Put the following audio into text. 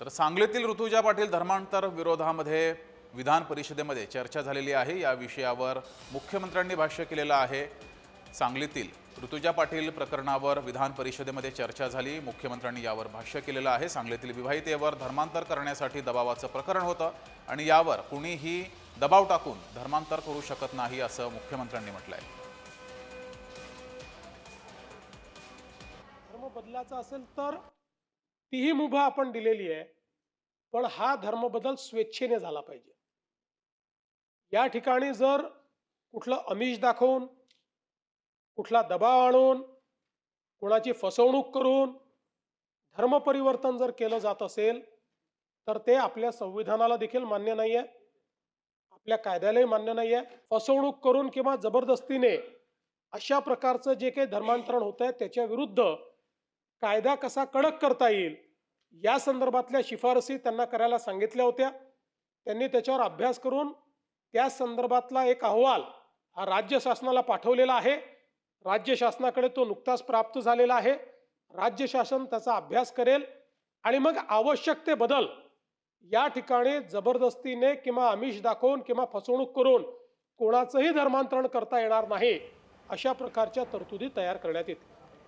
तर सांगलीतील ऋतुजा पाटील धर्मांतर विरोधामध्ये विधान परिषदेमध्ये चर्चा झालेली आहे. या विषयावर मुख्यमंत्र्यांनी भाष्य केलेलं आहे. सांगलीतील ऋतुजा पाटील प्रकरणावर विधान परिषदेमध्ये चर्चा झाली. मुख्यमंत्र्यांनी यावर भाष्य केलेलं आहे. सांगलीतील विवाहितेवर धर्मांतर करण्यासाठी दबावाचं प्रकरण होतं आणि यावर कुणीही दबाव टाकून धर्मांतर करू शकत नाही असं मुख्यमंत्र्यांनी म्हटलं आहे धर्म बदलाचा असेल तर तीही मुभा आपण दिलेली आहे पण हा धर्म बदल स्वेच्छेने झाला पाहिजे. या ठिकाणी जर कुठलं अमिष दाखवून कुठला दबाव आणून कोणाची फसवणूक करून धर्म परिवर्तन जर केलं जात असेल तर ते आपल्या संविधानाला देखील मान्य नाही आहे आपल्या कायद्यालाही मान्य नाही आहे फसवणूक करून किंवा जबरदस्तीने अशा प्रकारचं जे काही धर्मांतरण होत आहे त्याच्या विरुद्ध कायदा कसा कडक करता येईल या संदर्भातल्या शिफारसी त्यांना करायला सांगितल्या होत्या. त्यांनी त्याच्यावर अभ्यास करून त्या संदर्भातला एक अहवाल हा राज्य शासनाला पाठवलेला आहे. राज्य शासनाकडे तो नुकताच प्राप्त झालेला आहे. राज्य शासन त्याचा अभ्यास करेल आणि मग आवश्यक ते बदल या ठिकाणी जबरदस्तीने किंवा आमिष दाखवून किंवा फसवणूक करून कोणाचंही धर्मांतरण करता येणार नाही अशा प्रकारच्या तरतुदी तयार करण्यात येतील.